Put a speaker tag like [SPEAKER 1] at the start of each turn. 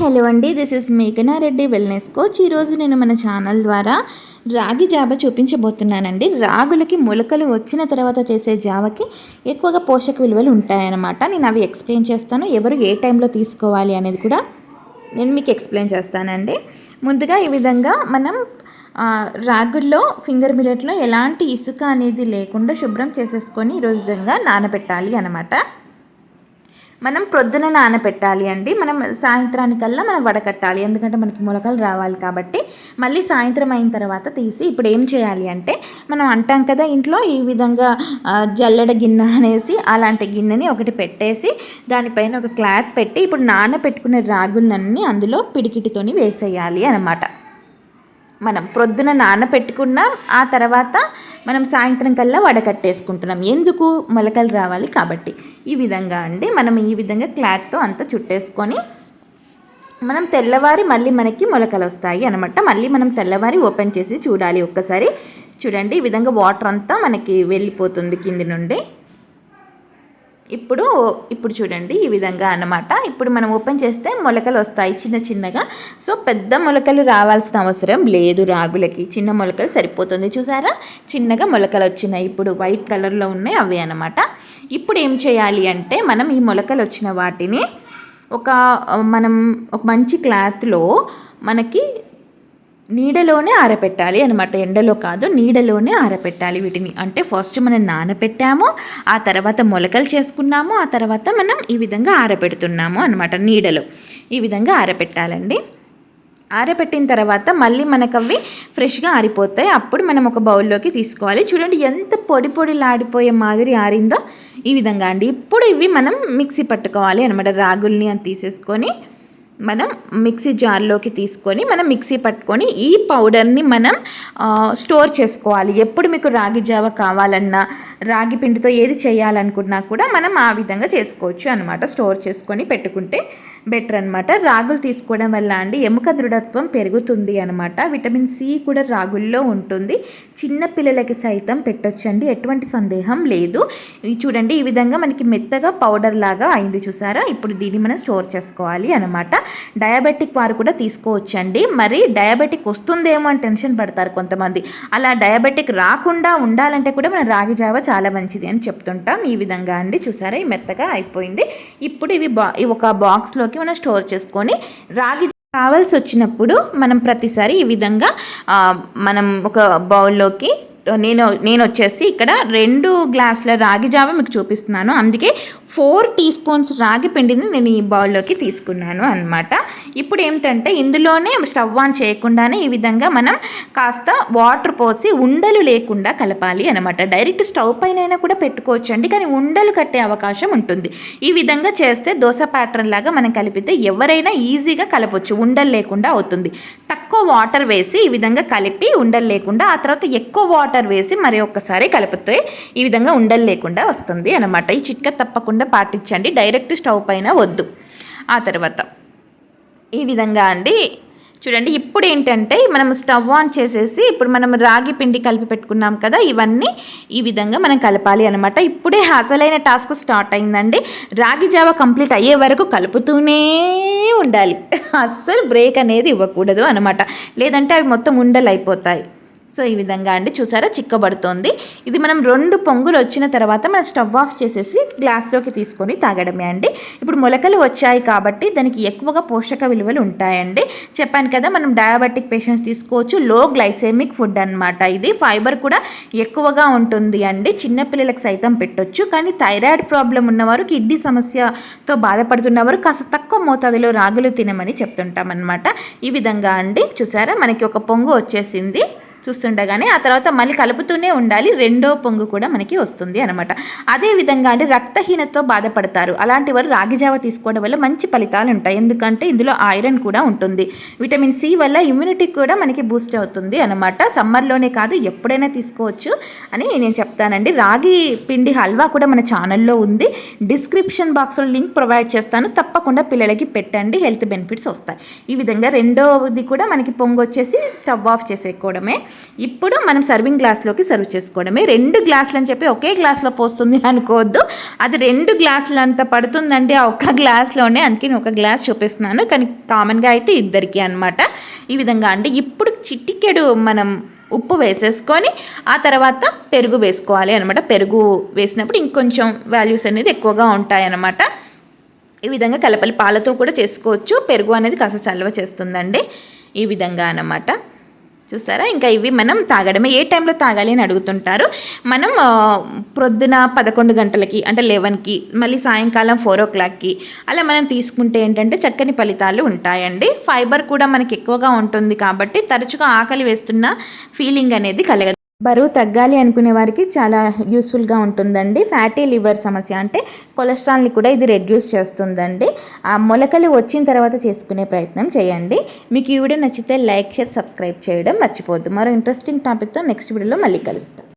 [SPEAKER 1] Hello అండి this is Meghana Reddy wellness coach ఈరోజు నేను మన ఛానల్ ద్వారా రాగి జావ చూపించబోతున్నానండి. రాగులకి మొలకలు వచ్చిన తర్వాత చేసే జావకి ఎక్కువగా పోషక విలువలు ఉంటాయన్నమాట. నేను అవి ఎక్స్ప్లెయిన్ చేస్తాను. ఎవరు ఏ టైంలో తీసుకోవాలి అనేది కూడా నేను మీకు ఎక్స్ప్లెయిన్ చేస్తానండి. ముందుగా ఈ విధంగా మనం రాగుల్లో ఫింగర్ మిల్లెట్లో ఎలాంటి ఇసుక అనేది లేకుండా శుభ్రం చేసేసుకొని ఈ విధంగా నానబెట్టాలి అనమాట మనం ప్రొద్దున నానబెట్టాలి అండి. మనం సాయంత్రానికల్లా మనం వడకట్టాలి ఎందుకంటే మనకి మొలకలు రావాలి కాబట్టి మళ్ళీ సాయంత్రం అయిన తర్వాత తీసి ఇప్పుడు ఏం చేయాలి అంటే మనం అంటాం కదా ఇంట్లో ఈ విధంగా జల్లెడ గిన్నె అనేసి అలాంటి గిన్నెని ఒకటి పెట్టేసి దానిపైన ఒక క్లాత్ పెట్టి ఇప్పుడు నానబెట్టుకునే రాగులన్నీ అందులో పిడికిటితోని వేసేయాలి అన్నమాట. మనం ప్రొద్దున నానపెట్టుకున్నాం ఆ తర్వాత మనం సాయంత్రం కల్లా వడకట్టేసుకుంటున్నాం ఎందుకు? మొలకలు రావాలి కాబట్టి. ఈ విధంగా అండి మనం ఈ విధంగా క్లాత్తో అంతా చుట్టేసుకొని మనం తెల్లవారి మళ్ళీ మనకి మొలకలు వస్తాయి అనమాట మళ్ళీ మనం తెల్లవారి ఓపెన్ చేసి చూడాలి ఒక్కసారి. చూడండి ఈ విధంగా వాటర్ అంతా మనకి వెళ్ళిపోతుంది కింది నుండి. ఇప్పుడు ఇప్పుడు చూడండి ఈ విధంగా అన్నమాట. ఇప్పుడు మనం ఓపెన్ చేస్తే మొలకలు వస్తాయి చిన్న చిన్నగా. సో పెద్ద మొలకలు రావాల్సిన అవసరం లేదు రాగులకి. చిన్న మొలకలు సరిపోతుంది. చూసారా? చిన్నగా మొలకలు వచ్చినాయి. ఇప్పుడు వైట్ కలర్లో ఉన్నాయి అవి అన్నమాట. ఇప్పుడు ఏం చేయాలి అంటే మనం ఈ మొలకలు వచ్చిన వాటిని ఒక మనం ఒక మంచి క్లాత్లో మనకి నీడలోనే ఆరబెట్టాలి అనమాట ఎండలో కాదు నీడలోనే ఆరబెట్టాలి వీటిని. అంటే ఫస్ట్ మనం నానబెట్టాము ఆ తర్వాత మొలకలు చేసుకున్నాము ఆ తర్వాత మనం ఈ విధంగా ఆరబెడుతున్నాము అనమాట నీడలో. ఈ విధంగా ఆరబెట్టాలండి ఆరబెట్టిన తర్వాత మళ్ళీ మనకు అవి ఫ్రెష్గా ఆరిపోతాయి. అప్పుడు మనం ఒక బౌల్లోకి తీసుకోవాలి. చూడండి ఎంత పొడి పొడిలాడిపోయే మాదిరి ఆరిందో ఈ విధంగా అండి. ఇప్పుడు ఇవి మనం మిక్సీ పట్టుకోవాలి అనమాట రాగుల్ని అని తీసేసుకొని మనం మిక్సీ జార్లోకి తీసుకొని మనం మిక్సీ పట్టుకొని ఈ పౌడర్ని మనం స్టోర్ చేసుకోవాలి. ఎప్పుడు మీకు రాగి జావ కావాలన్నా రాగి పిండితో ఏది చేయాలనుకున్నా కూడా మనం ఆ విధంగా చేసుకోవచ్చు అనమాట స్టోర్ చేసుకొని పెట్టుకుంటే బెటర్ అనమాట రాగులు తీసుకోవడం వల్ల అండి ఎముక దృఢత్వం పెరుగుతుంది అనమాట విటమిన్ సి కూడా రాగుల్లో ఉంటుంది. చిన్న పిల్లలకి సైతం పెట్టొచ్చండి. ఎటువంటి సందేహం లేదు. చూడండి ఈ విధంగా మనకి మెత్తగా పౌడర్ లాగా అయింది చూసారా? ఇప్పుడు దీన్ని మనం స్టోర్ చేసుకోవాలి అనమాట డయాబెటిక్ వారు కూడా తీసుకోవచ్చండి. మరి డయాబెటిక్ వస్తుందేమో అని టెన్షన్ పడతారు కొంతమంది. అలా డయాబెటిక్ రాకుండా ఉండాలంటే కూడా మనం రాగి జావ చాలా మంచిది అని చెప్తుంటాం. ఈ విధంగా అండి. చూసారా? ఈ మెత్తగా అయిపోయింది. ఇప్పుడు ఇవి బా ఒక బాక్స్లోకి మనం స్టోర్ చేసుకొని రాగి కావాల్సి వచ్చినప్పుడు మనం ప్రతిసారి ఈ విధంగా మనం ఒక బౌల్లోకి నేను నేను వచ్చేసి ఇక్కడ రెండు గ్లాసుల రాగి జావ మీకు చూపిస్తున్నాను. అందుకే ఫోర్ టీ స్పూన్స్ రాగి పిండిని నేను ఈ బౌల్లోకి తీసుకున్నాను అనమాట ఇప్పుడు ఏమిటంటే ఇందులోనే స్టవ్ ఆన్ చేయకుండానే ఈ విధంగా మనం కాస్త వాటర్ పోసి ఉండలు లేకుండా కలపాలి అనమాట డైరెక్ట్ స్టవ్ పైన కూడా పెట్టుకోవచ్చు అండి కానీ ఉండలు కట్టే అవకాశం ఉంటుంది. ఈ విధంగా చేస్తే దోశ ప్యాటర్న్ లాగా మనం కలిపితే ఎవరైనా ఈజీగా కలపొచ్చు ఉండలు లేకుండా అవుతుంది. తక్కువ వాటర్ వేసి ఈ విధంగా కలిపి ఉండలు లేకుండా ఆ తర్వాత ఎక్కువ వాటర్ వేసి మరి ఒక్కసారి కలిపితే ఈ విధంగా ఉండలు లేకుండా వస్తుంది అనమాట ఈ చిట్కా తప్పకుండా పాటించండి. డైరెక్ట్ స్టవ్ పైన వద్దు. ఆ తర్వాత ఈ విధంగా అండి. చూడండి ఇప్పుడు ఏంటంటే మనం స్టవ్ ఆన్ చేసేసి ఇప్పుడు మనం రాగి పిండి కలిపి పెట్టుకున్నాం కదా ఇవన్నీ ఈ విధంగా మనం కలపాలి అనమాట ఇప్పుడే అసలైన టాస్క్ స్టార్ట్ అయిందండి. రాగి జావ కంప్లీట్ అయ్యే వరకు కలుపుతూనే ఉండాలి. అస్సలు బ్రేక్ అనేది ఇవ్వకూడదు అనమాట లేదంటే అవి మొత్తం ఉండలు అయిపోతాయి సో ఈ విధంగా అండి. చూసారా? చిక్కబడుతోంది. ఇది మనం రెండు పొంగులు వచ్చిన తర్వాత మనం స్టవ్ ఆఫ్ చేసేసి గ్లాస్లోకి తీసుకొని తాగడమే అండి. ఇప్పుడు మొలకలు వచ్చాయి కాబట్టి దానికి ఎక్కువగా పోషక విలువలు ఉంటాయండి. చెప్పాను కదా మనం డయాబెటిక్ పేషెంట్స్ తీసుకోవచ్చు. లో గ్లైసెమిక్ ఫుడ్ అన్నమాట ఇది. ఫైబర్ కూడా ఎక్కువగా ఉంటుంది అండి. చిన్నపిల్లలకు సైతం పెట్టొచ్చు. కానీ థైరాయిడ్ ప్రాబ్లం ఉన్నవారు కిడ్నీ సమస్యతో బాధపడుతున్నవారు కాస్త తక్కువ మోతాదులో రాగులు తినమని చెప్తుంటాం అనమాట ఈ విధంగా అండి. చూసారా? మనకి ఒక పొంగు వచ్చేసింది. చూస్తుండగానే ఆ తర్వాత మళ్ళీ కలుపుతూనే ఉండాలి. రెండో పొంగు కూడా మనకి వస్తుంది అనమాట అదే విధంగా అంటే రక్తహీనతతో బాధపడతారు. అలాంటి వారు రాగి జావ తీసుకోవడం వల్ల మంచి ఫలితాలు ఉంటాయి. ఎందుకంటే ఇందులో ఐరన్ కూడా ఉంటుంది. విటమిన్ సి వల్ల ఇమ్యూనిటీ కూడా మనకి బూస్ట్ అవుతుంది అనమాట సమ్మర్లోనే కాదు ఎప్పుడైనా తీసుకోవచ్చు అని నేను చెప్తానండి. రాగి పిండి హల్వా కూడా మన ఛానల్లో ఉంది. డిస్క్రిప్షన్ బాక్స్లో లింక్ ప్రొవైడ్ చేస్తాను. తప్పకుండా పిల్లలకి పెట్టండి. హెల్త్ బెనిఫిట్స్ వస్తాయి. ఈ విధంగా రెండోది కూడా మనకి పొంగు వచ్చేసి స్టవ్ ఆఫ్ చేసేసుకోవడమే ఇప్పుడు మనం సర్వింగ్ గ్లాస్లోకి సర్వ్ చేసుకోవడమే. రెండు గ్లాసులు అని చెప్పి ఒకే గ్లాస్లో పోస్తుంది అనుకోవద్దు. అది రెండు గ్లాసులు అంత పడుతుందండి ఆ ఒక్క గ్లాస్లోనే అందుకే నేను ఒక గ్లాస్ చూపిస్తున్నాను. కానీ కామన్గా అయితే ఇద్దరికి అనమాట ఈ విధంగా అంటే ఇప్పుడు చిటికెడు మనం ఉప్పు వేసేసుకొని ఆ తర్వాత పెరుగు వేసుకోవాలి అనమాట పెరుగు వేసినప్పుడు ఇంకొంచెం వాల్యూస్ అనేది ఎక్కువగా ఉంటాయి అన్నమాట ఈ విధంగా కలపలి పాలతో కూడా చేసుకోవచ్చు. పెరుగు అనేది కాస్త చల్లవ చేస్తుందండి. ఈ విధంగా అన్నమాట. చూసారా? ఇంకా ఇవి మనం తాగడమే. ఏ టైంలో తాగాలి అని అడుగుతుంటారు? మనం ప్రొద్దున పదకొండు గంటలకి అంటే లెవెన్కి మళ్ళీ సాయంకాలం ఫోర్ ఓ క్లాక్కి అలా మనం తీసుకుంటే ఏంటంటే చక్కని ఫలితాలు ఉంటాయండి. ఫైబర్ కూడా మనకి ఎక్కువగా ఉంటుంది కాబట్టి తరచుగా ఆకలి వేస్తున్న ఫీలింగ్ అనేది కలగదు. బరువు తగ్గాలి అనుకునే వారికి చాలా యూస్ఫుల్గా ఉంటుందండి. ఫ్యాటీ లివర్ సమస్య అంటే కొలెస్ట్రాల్ని కూడా ఇది రెడ్యూస్ చేస్తుందండి. ఆ మొలకలు వచ్చిన తర్వాత చేసుకునే ప్రయత్నం చేయండి. మీకు ఈ వీడియో నచ్చితే లైక్ షేర్ సబ్స్క్రైబ్ చేయడం మర్చిపోద్దు మరో ఇంట్రెస్టింగ్ టాపిక్తో నెక్స్ట్ వీడియోలో మళ్ళీ కలుస్తాం.